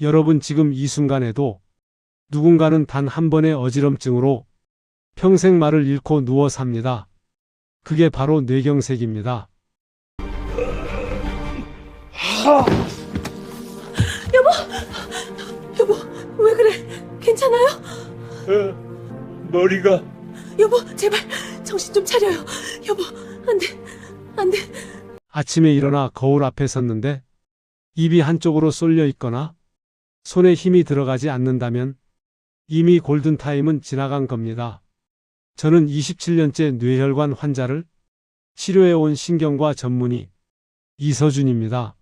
여러분 지금 이 순간에도 누군가는 단 한 번의 어지럼증으로 평생 말을 잃고 누워 삽니다. 그게 바로 뇌경색입니다. 여보, 왜 그래? 괜찮아요? 머리가 여보, 제발 정신 좀 차려요. 여보, 안 돼, 안 돼. 아침에 일어나 거울 앞에 섰는데 입이 한쪽으로 쏠려 있거나 손에 힘이 들어가지 않는다면 이미 골든타임은 지나간 겁니다. 저는 27년째 뇌혈관 환자를 치료해온 신경과 전문의 이서준입니다.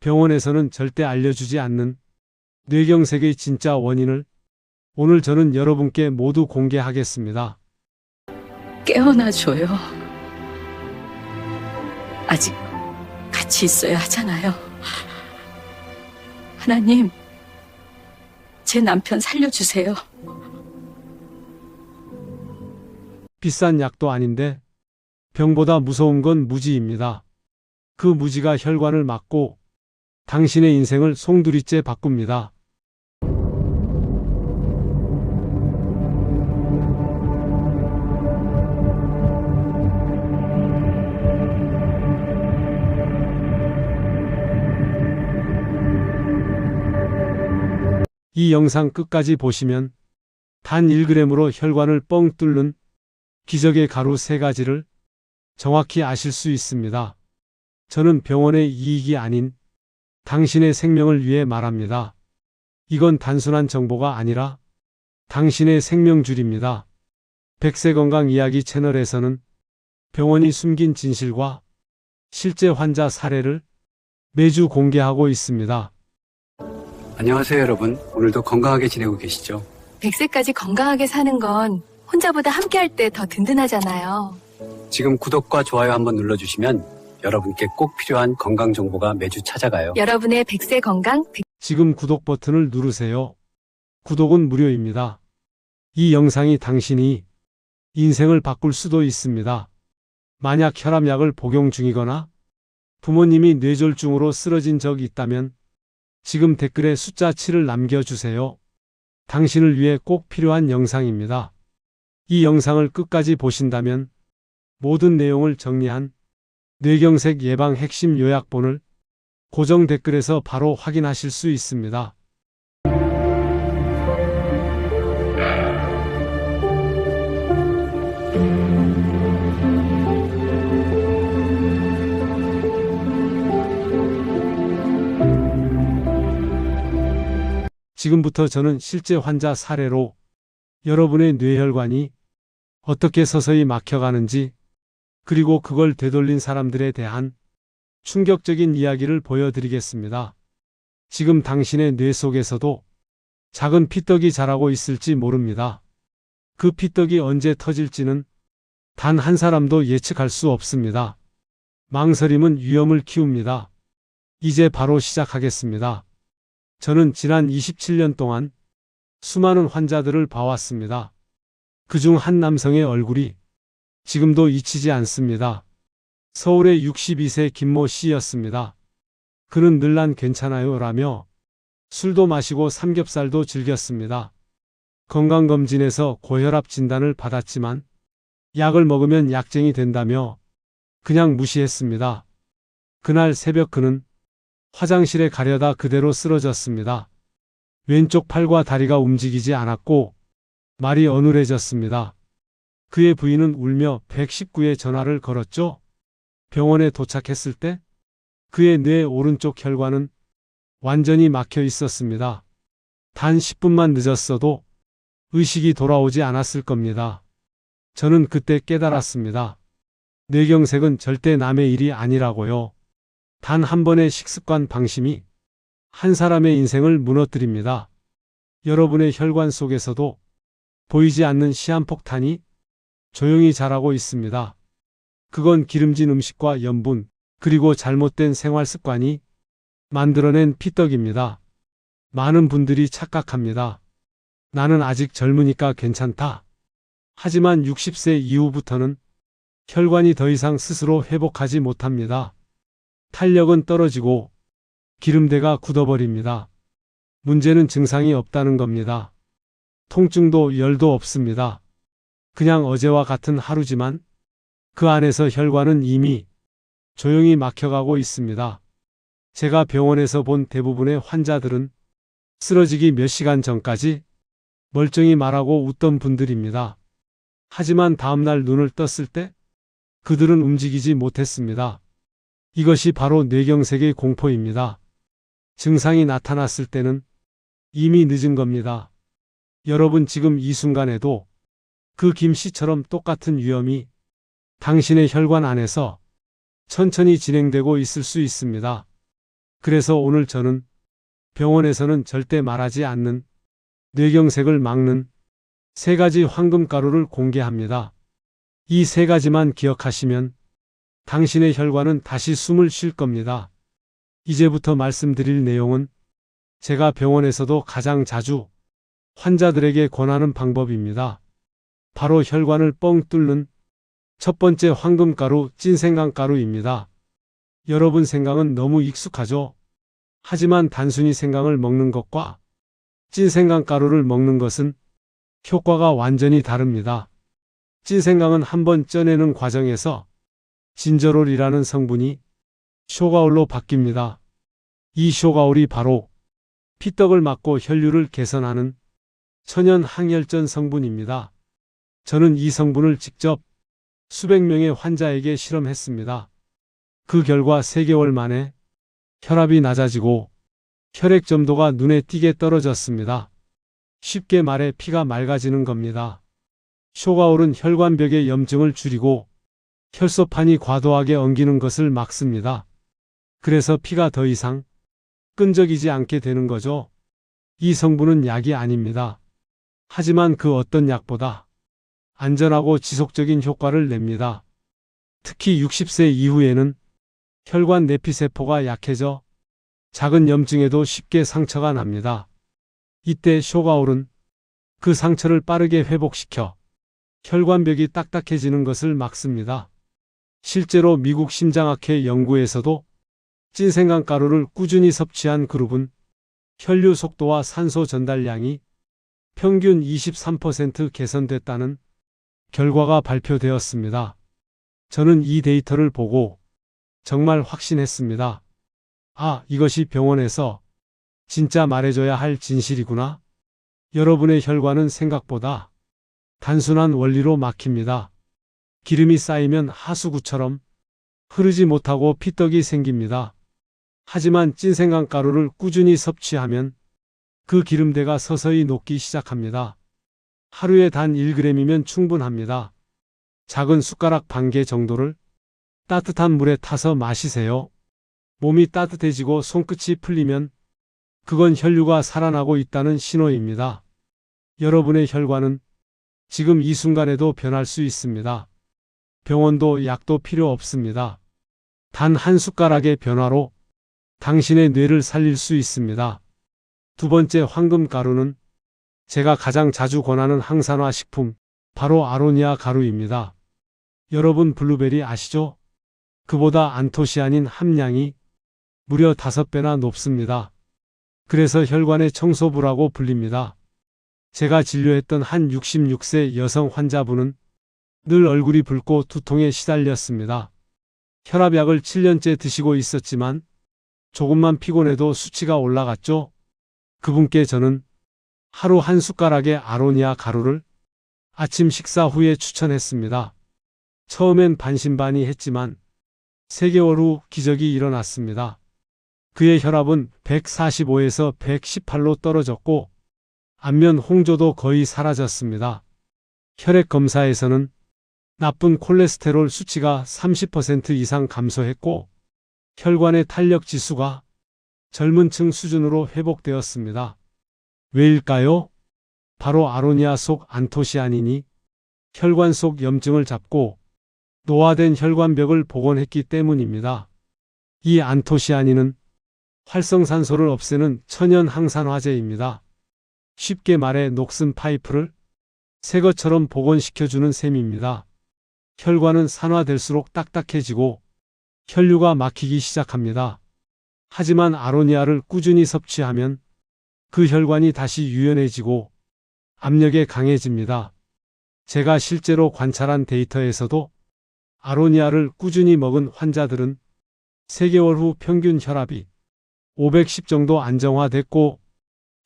병원에서는 절대 알려주지 않는 뇌경색의 진짜 원인을 오늘 저는 여러분께 모두 공개하겠습니다. 깨어나줘요. 아직 같이 있어야 하잖아요. 하나님, 제 남편 살려주세요. 비싼 약도 아닌데 병보다 무서운 건 무지입니다. 그 무지가 혈관을 막고 당신의 인생을 송두리째 바꿉니다. 이 영상 끝까지 보시면 단 1g으로 혈관을 뻥 뚫는 기적의 가루 세 가지를 정확히 아실 수 있습니다. 저는 병원의 이익이 아닌 당신의 생명을 위해 말합니다. 이건 단순한 정보가 아니라 당신의 생명줄입니다. 백세 건강 이야기 채널에서는 병원이 숨긴 진실과 실제 환자 사례를 매주 공개하고 있습니다. 안녕하세요, 여러분. 오늘도 건강하게 지내고 계시죠? 100세까지 건강하게 사는 건 혼자보다 함께 할 때 더 든든하잖아요. 지금 구독과 좋아요 한번 눌러주시면 여러분께 꼭 필요한 건강 정보가 매주 찾아가요. 여러분의 100세 건강 지금 구독 버튼을 누르세요. 구독은 무료입니다. 이 영상이 당신이 인생을 바꿀 수도 있습니다. 만약 혈압약을 복용 중이거나 부모님이 뇌졸중으로 쓰러진 적이 있다면 지금 댓글에 숫자 7을 남겨주세요. 당신을 위해 꼭 필요한 영상입니다. 이 영상을 끝까지 보신다면 모든 내용을 정리한 뇌경색 예방 핵심 요약본을 고정 댓글에서 바로 확인하실 수 있습니다. 지금부터 저는 실제 환자 사례로 여러분의 뇌혈관이 어떻게 서서히 막혀가는지 그리고 그걸 되돌린 사람들에 대한 충격적인 이야기를 보여드리겠습니다. 지금 당신의 뇌 속에서도 작은 피떡이 자라고 있을지 모릅니다. 그 피떡이 언제 터질지는 단 한 사람도 예측할 수 없습니다. 망설임은 위험을 키웁니다. 이제 바로 시작하겠습니다. 저는 지난 27년 동안 수많은 환자들을 봐왔습니다. 그 중 한 남성의 얼굴이 지금도 잊히지 않습니다. 서울의 62세 김모 씨였습니다. 그는 늘 난 괜찮아요 라며 술도 마시고 삼겹살도 즐겼습니다. 건강검진에서 고혈압 진단을 받았지만 약을 먹으면 약쟁이 된다며 그냥 무시했습니다. 그날 새벽 그는 화장실에 가려다 그대로 쓰러졌습니다. 왼쪽 팔과 다리가 움직이지 않았고 말이 어눌해졌습니다. 그의 부인은 울며 119에 전화를 걸었죠. 병원에 도착했을 때 그의 뇌 오른쪽 혈관은 완전히 막혀 있었습니다. 단 10분만 늦었어도 의식이 돌아오지 않았을 겁니다. 저는 그때 깨달았습니다. 뇌경색은 절대 남의 일이 아니라고요. 단 한 번의 식습관 방심이 한 사람의 인생을 무너뜨립니다. 여러분의 혈관 속에서도 보이지 않는 시한폭탄이 조용히 자라고 있습니다. 그건 기름진 음식과 염분, 그리고 잘못된 생활 습관이 만들어낸 피떡입니다. 많은 분들이 착각합니다. 나는 아직 젊으니까 괜찮다. 하지만 60세 이후부터는 혈관이 더 이상 스스로 회복하지 못합니다. 탄력은 떨어지고 기름대가 굳어버립니다. 문제는 증상이 없다는 겁니다. 통증도 열도 없습니다. 그냥 어제와 같은 하루지만 그 안에서 혈관은 이미 조용히 막혀가고 있습니다. 제가 병원에서 본 대부분의 환자들은 쓰러지기 몇 시간 전까지 멀쩡히 말하고 웃던 분들입니다. 하지만 다음날 눈을 떴을 때 그들은 움직이지 못했습니다. 이것이 바로 뇌경색의 공포입니다. 증상이 나타났을 때는 이미 늦은 겁니다. 여러분 지금 이 순간에도 그 김 씨처럼 똑같은 위험이 당신의 혈관 안에서 천천히 진행되고 있을 수 있습니다. 그래서 오늘 저는 병원에서는 절대 말하지 않는 뇌경색을 막는 세 가지 황금가루를 공개합니다. 이 세 가지만 기억하시면 당신의 혈관은 다시 숨을 쉴 겁니다. 이제부터 말씀드릴 내용은 제가 병원에서도 가장 자주 환자들에게 권하는 방법입니다. 바로 혈관을 뻥 뚫는 첫 번째 황금가루 찐생강가루입니다. 여러분 생강은 너무 익숙하죠? 하지만 단순히 생강을 먹는 것과 찐생강가루를 먹는 것은 효과가 완전히 다릅니다. 찐생강은 한번 쪄내는 과정에서 진저롤이라는 성분이 쇼가올로 바뀝니다. 이 쇼가올이 바로 피떡을 막고 혈류를 개선하는 천연 항혈전 성분입니다. 저는 이 성분을 직접 수백 명의 환자에게 실험했습니다. 그 결과 3개월 만에 혈압이 낮아지고 혈액 점도가 눈에 띄게 떨어졌습니다. 쉽게 말해 피가 맑아지는 겁니다. 쇼가올은 혈관벽의 염증을 줄이고 혈소판이 과도하게 엉기는 것을 막습니다. 그래서 피가 더 이상 끈적이지 않게 되는 거죠. 이 성분은 약이 아닙니다. 하지만 그 어떤 약보다 안전하고 지속적인 효과를 냅니다. 특히 60세 이후에는 혈관 내피세포가 약해져 작은 염증에도 쉽게 상처가 납니다. 이때 쇼가올은 그 상처를 빠르게 회복시켜 혈관벽이 딱딱해지는 것을 막습니다. 실제로 미국 심장학회 연구에서도 찐생강 가루를 꾸준히 섭취한 그룹은 혈류 속도와 산소 전달량이 평균 23% 개선됐다는 결과가 발표되었습니다. 저는 이 데이터를 보고 정말 확신했습니다. 아, 이것이 병원에서 진짜 말해줘야 할 진실이구나. 여러분의 혈관은 생각보다 단순한 원리로 막힙니다. 기름이 쌓이면 하수구처럼 흐르지 못하고 피떡이 생깁니다. 하지만 찐생강 가루를 꾸준히 섭취하면 그 기름대가 서서히 녹기 시작합니다. 하루에 단 1g이면 충분합니다. 작은 숟가락 반 개 정도를 따뜻한 물에 타서 마시세요. 몸이 따뜻해지고 손끝이 풀리면 그건 혈류가 살아나고 있다는 신호입니다. 여러분의 혈관은 지금 이 순간에도 변할 수 있습니다. 병원도 약도 필요 없습니다. 단 한 숟가락의 변화로 당신의 뇌를 살릴 수 있습니다. 두 번째 황금 가루는 제가 가장 자주 권하는 항산화 식품, 바로 아로니아 가루입니다. 여러분 블루베리 아시죠? 그보다 안토시아닌 함량이 무려 5배나 높습니다. 그래서 혈관의 청소부라고 불립니다. 제가 진료했던 한 66세 여성 환자분은 늘 얼굴이 붉고 두통에 시달렸습니다. 혈압약을 7년째 드시고 있었지만 조금만 피곤해도 수치가 올라갔죠. 그분께 저는 하루 한 숟가락의 아로니아 가루를 아침 식사 후에 추천했습니다. 처음엔 반신반의 했지만 3개월 후 기적이 일어났습니다. 그의 혈압은 145에서 118로 떨어졌고 안면 홍조도 거의 사라졌습니다. 혈액 검사에서는 나쁜 콜레스테롤 수치가 30% 이상 감소했고 혈관의 탄력 지수가 젊은 층 수준으로 회복되었습니다. 왜일까요? 바로 아로니아 속 안토시아닌이 혈관 속 염증을 잡고 노화된 혈관벽을 복원했기 때문입니다. 이 안토시아닌은 활성산소를 없애는 천연 항산화제입니다. 쉽게 말해 녹슨 파이프를 새 것처럼 복원시켜주는 셈입니다. 혈관은 산화될수록 딱딱해지고 혈류가 막히기 시작합니다. 하지만 아로니아를 꾸준히 섭취하면 그 혈관이 다시 유연해지고 압력에 강해집니다. 제가 실제로 관찰한 데이터에서도 아로니아를 꾸준히 먹은 환자들은 3개월 후 평균 혈압이 510 정도 안정화됐고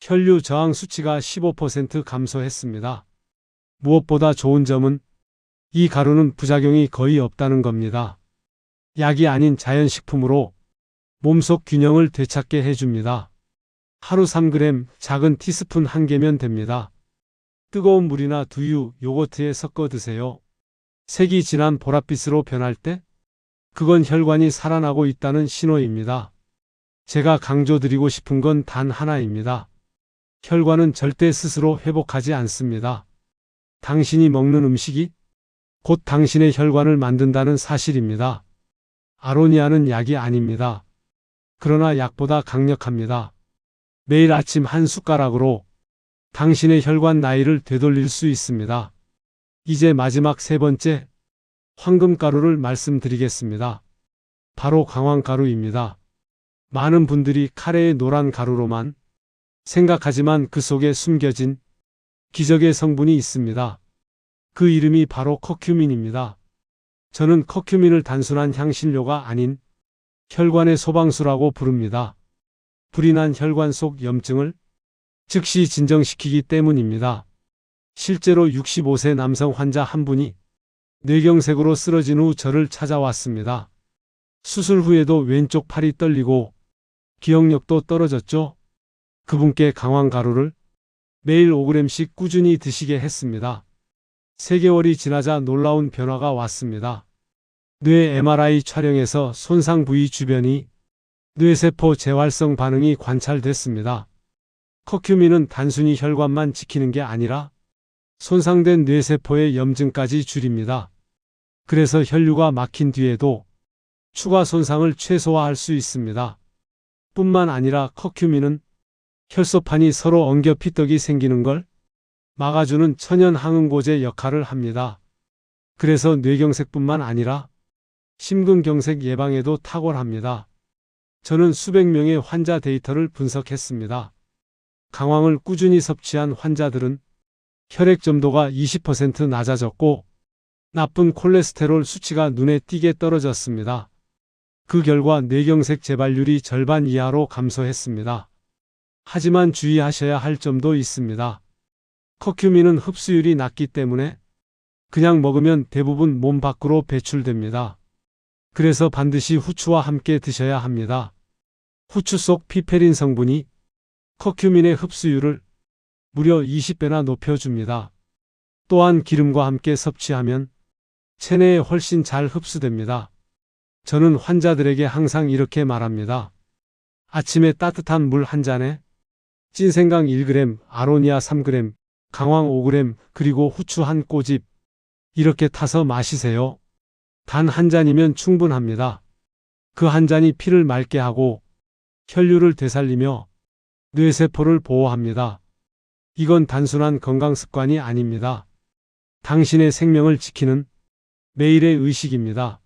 혈류 저항 수치가 15% 감소했습니다. 무엇보다 좋은 점은 이 가루는 부작용이 거의 없다는 겁니다. 약이 아닌 자연식품으로 몸속 균형을 되찾게 해줍니다. 하루 3g 작은 티스푼 1개면 됩니다. 뜨거운 물이나 두유, 요거트에 섞어 드세요. 색이 진한 보랏빛으로 변할 때 그건 혈관이 살아나고 있다는 신호입니다. 제가 강조드리고 싶은 건 단 하나입니다. 혈관은 절대 스스로 회복하지 않습니다. 당신이 먹는 음식이 곧 당신의 혈관을 만든다는 사실입니다. 아로니아는 약이 아닙니다. 그러나 약보다 강력합니다. 매일 아침 한 숟가락으로 당신의 혈관 나이를 되돌릴 수 있습니다. 이제 마지막 세 번째 황금가루를 말씀드리겠습니다. 바로 강황가루입니다. 많은 분들이 카레의 노란 가루로만 생각하지만 그 속에 숨겨진 기적의 성분이 있습니다. 그 이름이 바로 커큐민입니다. 저는 커큐민을 단순한 향신료가 아닌 혈관의 소방수라고 부릅니다. 불이 난 혈관 속 염증을 즉시 진정시키기 때문입니다. 실제로 65세 남성 환자 한 분이 뇌경색으로 쓰러진 후 저를 찾아왔습니다. 수술 후에도 왼쪽 팔이 떨리고 기억력도 떨어졌죠. 그분께 강황 가루를 매일 5g씩 꾸준히 드시게 했습니다. 3개월이 지나자 놀라운 변화가 왔습니다. 뇌 MRI 촬영에서 손상 부위 주변이 뇌세포 재활성 반응이 관찰됐습니다. 커큐민은 단순히 혈관만 지키는 게 아니라 손상된 뇌세포의 염증까지 줄입니다. 그래서 혈류가 막힌 뒤에도 추가 손상을 최소화할 수 있습니다. 뿐만 아니라 커큐민은 혈소판이 서로 엉겨 피떡이 생기는 걸 막아주는 천연 항응고제 역할을 합니다. 그래서 뇌경색뿐만 아니라 심근경색 예방에도 탁월합니다. 저는 수백 명의 환자 데이터를 분석했습니다. 강황을 꾸준히 섭취한 환자들은 혈액 점도가 20% 낮아졌고 나쁜 콜레스테롤 수치가 눈에 띄게 떨어졌습니다. 그 결과 뇌경색 재발률이 절반 이하로 감소했습니다. 하지만 주의하셔야 할 점도 있습니다. 커큐민은 흡수율이 낮기 때문에 그냥 먹으면 대부분 몸 밖으로 배출됩니다. 그래서 반드시 후추와 함께 드셔야 합니다. 후추 속 피페린 성분이 커큐민의 흡수율을 무려 20배나 높여줍니다. 또한 기름과 함께 섭취하면 체내에 훨씬 잘 흡수됩니다. 저는 환자들에게 항상 이렇게 말합니다. 아침에 따뜻한 물 한 잔에 찐생강 1g, 아로니아 3g, 강황 5g, 그리고 후추 한 꼬집 이렇게 타서 마시세요. 단 한 잔이면 충분합니다. 그 한 잔이 피를 맑게 하고 혈류를 되살리며 뇌세포를 보호합니다. 이건 단순한 건강 습관이 아닙니다. 당신의 생명을 지키는 매일의 의식입니다.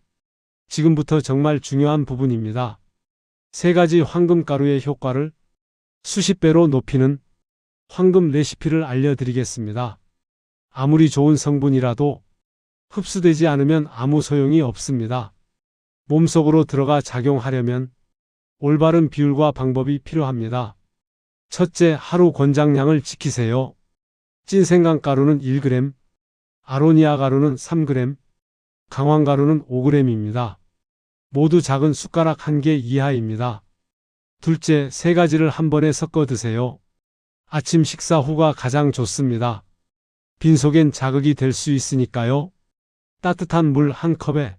지금부터 정말 중요한 부분입니다. 세 가지 황금가루의 효과를 수십 배로 높이는 황금 레시피를 알려드리겠습니다. 아무리 좋은 성분이라도 흡수되지 않으면 아무 소용이 없습니다. 몸속으로 들어가 작용하려면 올바른 비율과 방법이 필요합니다. 첫째, 하루 권장량을 지키세요. 찐생강 가루는 1g, 아로니아 가루는 3g, 강황 가루는 5g입니다. 모두 작은 숟가락 1개 이하입니다. 둘째, 세 가지를 한 번에 섞어 드세요. 아침 식사 후가 가장 좋습니다. 빈속엔 자극이 될 수 있으니까요. 따뜻한 물 한 컵에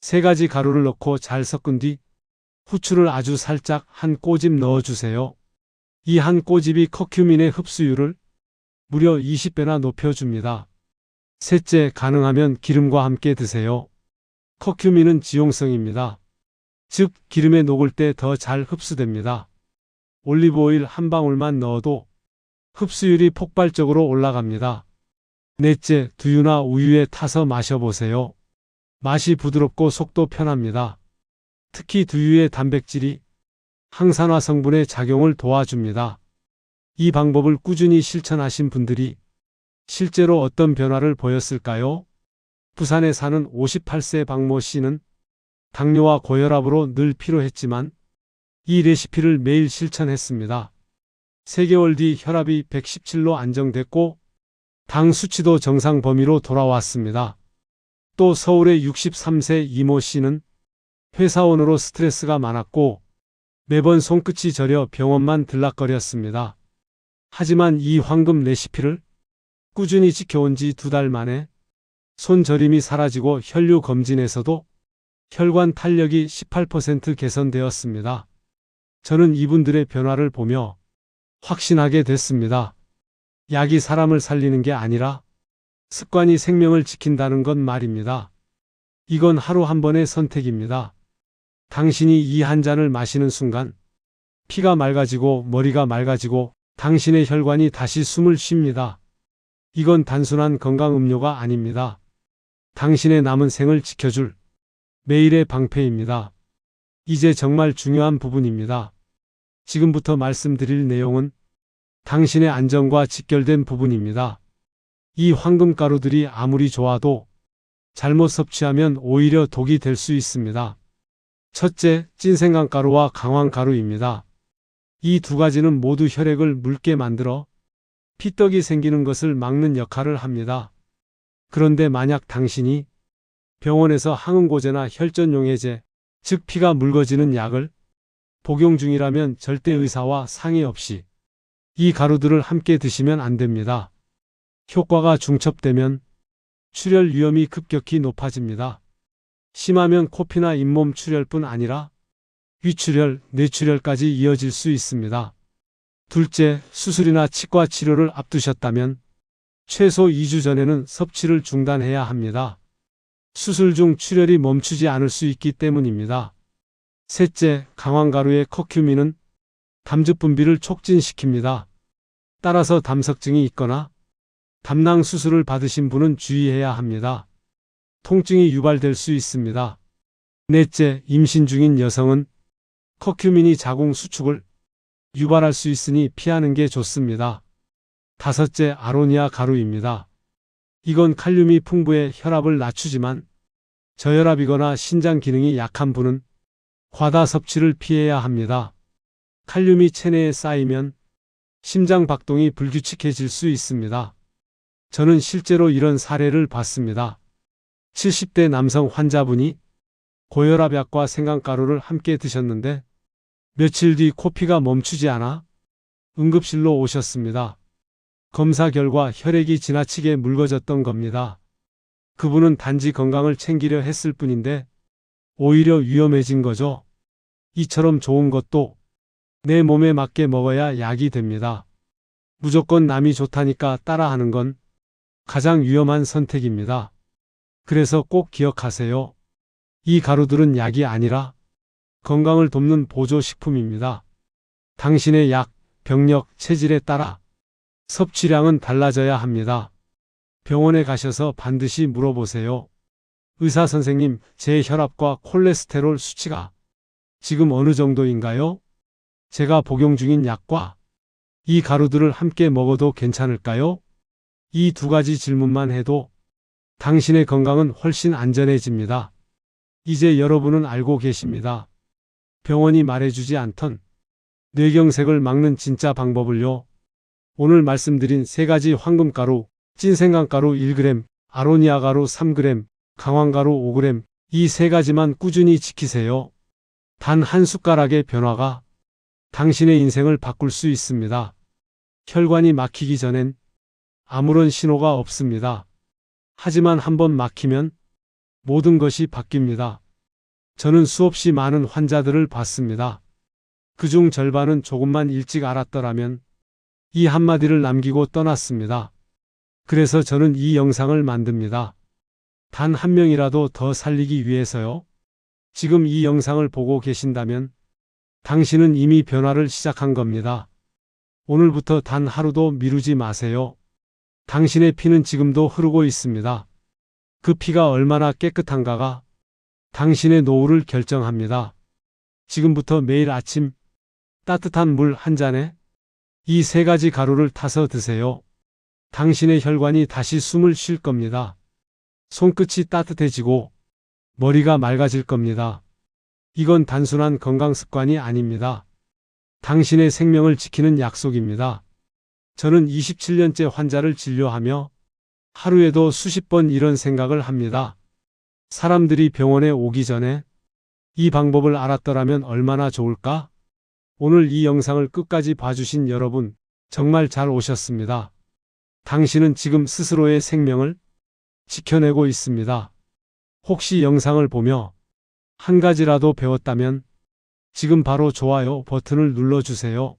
세 가지 가루를 넣고 잘 섞은 뒤 후추를 아주 살짝 한 꼬집 넣어주세요. 이 한 꼬집이 커큐민의 흡수율을 무려 20배나 높여줍니다. 셋째, 가능하면 기름과 함께 드세요. 커큐민은 지용성입니다. 즉, 기름에 녹을 때 더 잘 흡수됩니다. 올리브오일 한 방울만 넣어도 흡수율이 폭발적으로 올라갑니다. 넷째, 두유나 우유에 타서 마셔보세요. 맛이 부드럽고 속도 편합니다. 특히 두유의 단백질이 항산화 성분의 작용을 도와줍니다. 이 방법을 꾸준히 실천하신 분들이 실제로 어떤 변화를 보였을까요? 부산에 사는 58세 박모 씨는 당뇨와 고혈압으로 늘 피로했지만 이 레시피를 매일 실천했습니다. 3개월 뒤 혈압이 117로 안정됐고 당 수치도 정상 범위로 돌아왔습니다. 또 서울의 63세 이모 씨는 회사원으로 스트레스가 많았고 매번 손끝이 저려 병원만 들락거렸습니다. 하지만 이 황금 레시피를 꾸준히 지켜온 지 두 달 만에 손저림이 사라지고 혈류 검진에서도 혈관 탄력이 18% 개선되었습니다. 저는 이분들의 변화를 보며 확신하게 됐습니다. 약이 사람을 살리는 게 아니라 습관이 생명을 지킨다는 건 말입니다. 이건 하루 한 번의 선택입니다. 당신이 이 한 잔을 마시는 순간 피가 맑아지고 머리가 맑아지고 당신의 혈관이 다시 숨을 쉽니다. 이건 단순한 건강 음료가 아닙니다. 당신의 남은 생을 지켜줄 매일의 방패입니다. 이제 정말 중요한 부분입니다. 지금부터 말씀드릴 내용은 당신의 안전과 직결된 부분입니다. 이 황금 가루들이 아무리 좋아도 잘못 섭취하면 오히려 독이 될 수 있습니다. 첫째, 찐생강 가루와 강황 가루입니다. 이 두 가지는 모두 혈액을 묽게 만들어 피떡이 생기는 것을 막는 역할을 합니다. 그런데 만약 당신이 병원에서 항응고제나 혈전용해제, 즉 피가 묽어지는 약을 복용 중이라면 절대 의사와 상의 없이 이 가루들을 함께 드시면 안 됩니다. 효과가 중첩되면 출혈 위험이 급격히 높아집니다. 심하면 코피나 잇몸 출혈뿐 아니라 위출혈, 뇌출혈까지 이어질 수 있습니다. 둘째, 수술이나 치과 치료를 앞두셨다면 최소 2주 전에는 섭취를 중단해야 합니다. 수술 중 출혈이 멈추지 않을 수 있기 때문입니다. 셋째, 강황 가루의 커큐민은 담즙 분비를 촉진시킵니다. 따라서 담석증이 있거나 담낭 수술을 받으신 분은 주의해야 합니다. 통증이 유발될 수 있습니다. 넷째, 임신 중인 여성은 커큐민이 자궁 수축을 유발할 수 있으니 피하는 게 좋습니다. 다섯째, 아로니아 가루입니다. 이건 칼륨이 풍부해 혈압을 낮추지만 저혈압이거나 신장 기능이 약한 분은 과다 섭취를 피해야 합니다. 칼륨이 체내에 쌓이면 심장 박동이 불규칙해질 수 있습니다. 저는 실제로 이런 사례를 봤습니다. 70대 남성 환자분이 고혈압약과 생강가루를 함께 드셨는데 며칠 뒤 코피가 멈추지 않아 응급실로 오셨습니다. 검사 결과 혈액이 지나치게 묽어졌던 겁니다. 그분은 단지 건강을 챙기려 했을 뿐인데 오히려 위험해진 거죠. 이처럼 좋은 것도 내 몸에 맞게 먹어야 약이 됩니다. 무조건 남이 좋다니까 따라하는 건 가장 위험한 선택입니다. 그래서 꼭 기억하세요. 이 가루들은 약이 아니라 건강을 돕는 보조식품입니다. 당신의 약, 병력, 체질에 따라 섭취량은 달라져야 합니다. 병원에 가셔서 반드시 물어보세요. 의사 선생님, 제 혈압과 콜레스테롤 수치가 지금 어느 정도인가요? 제가 복용 중인 약과 이 가루들을 함께 먹어도 괜찮을까요? 이 두 가지 질문만 해도 당신의 건강은 훨씬 안전해집니다. 이제 여러분은 알고 계십니다. 병원이 말해주지 않던 뇌경색을 막는 진짜 방법을요. 오늘 말씀드린 세 가지 황금가루, 찐생강가루 1g, 아로니아가루 3g, 강황가루 5g, 이 세 가지만 꾸준히 지키세요. 단 한 숟가락의 변화가 당신의 인생을 바꿀 수 있습니다. 혈관이 막히기 전엔 아무런 신호가 없습니다. 하지만 한번 막히면 모든 것이 바뀝니다. 저는 수없이 많은 환자들을 봤습니다. 그중 절반은 조금만 일찍 알았더라면 이 한마디를 남기고 떠났습니다. 그래서 저는 이 영상을 만듭니다. 단 한 명이라도 더 살리기 위해서요. 지금 이 영상을 보고 계신다면 당신은 이미 변화를 시작한 겁니다. 오늘부터 단 하루도 미루지 마세요. 당신의 피는 지금도 흐르고 있습니다. 그 피가 얼마나 깨끗한가가 당신의 노후를 결정합니다. 지금부터 매일 아침 따뜻한 물 한 잔에 이 세 가지 가루를 타서 드세요. 당신의 혈관이 다시 숨을 쉴 겁니다. 손끝이 따뜻해지고 머리가 맑아질 겁니다. 이건 단순한 건강 습관이 아닙니다. 당신의 생명을 지키는 약속입니다. 저는 27년째 환자를 진료하며 하루에도 수십 번 이런 생각을 합니다. 사람들이 병원에 오기 전에 이 방법을 알았더라면 얼마나 좋을까? 오늘 이 영상을 끝까지 봐주신 여러분, 정말 잘 오셨습니다. 당신은 지금 스스로의 생명을 지켜내고 있습니다. 혹시 영상을 보며 한 가지라도 배웠다면 지금 바로 좋아요 버튼을 눌러주세요.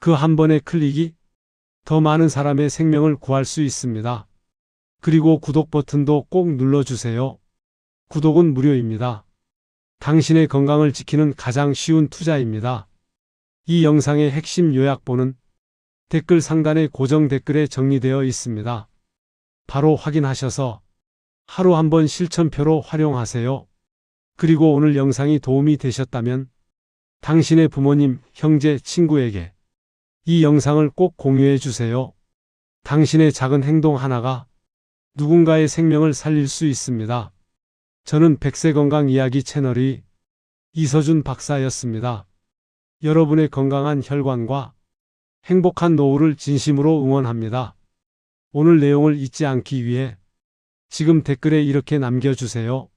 그 한 번의 클릭이 더 많은 사람의 생명을 구할 수 있습니다. 그리고 구독 버튼도 꼭 눌러주세요. 구독은 무료입니다. 당신의 건강을 지키는 가장 쉬운 투자입니다. 이 영상의 핵심 요약본은 댓글 상단의 고정 댓글에 정리되어 있습니다. 바로 확인하셔서 하루 한 번 실천표로 활용하세요. 그리고 오늘 영상이 도움이 되셨다면 당신의 부모님, 형제, 친구에게 이 영상을 꼭 공유해 주세요. 당신의 작은 행동 하나가 누군가의 생명을 살릴 수 있습니다. 저는 백세건강 이야기 채널의 이서준 박사였습니다. 여러분의 건강한 혈관과 행복한 노후를 진심으로 응원합니다. 오늘 내용을 잊지 않기 위해 지금 댓글에 이렇게 남겨주세요.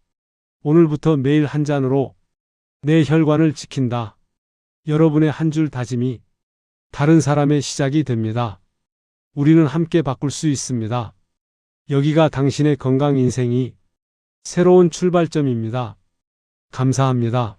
오늘부터 매일 한 잔으로 내 혈관을 지킨다. 여러분의 한 줄 다짐이 다른 사람의 시작이 됩니다. 우리는 함께 바꿀 수 있습니다. 여기가 당신의 건강 인생이 새로운 출발점입니다. 감사합니다.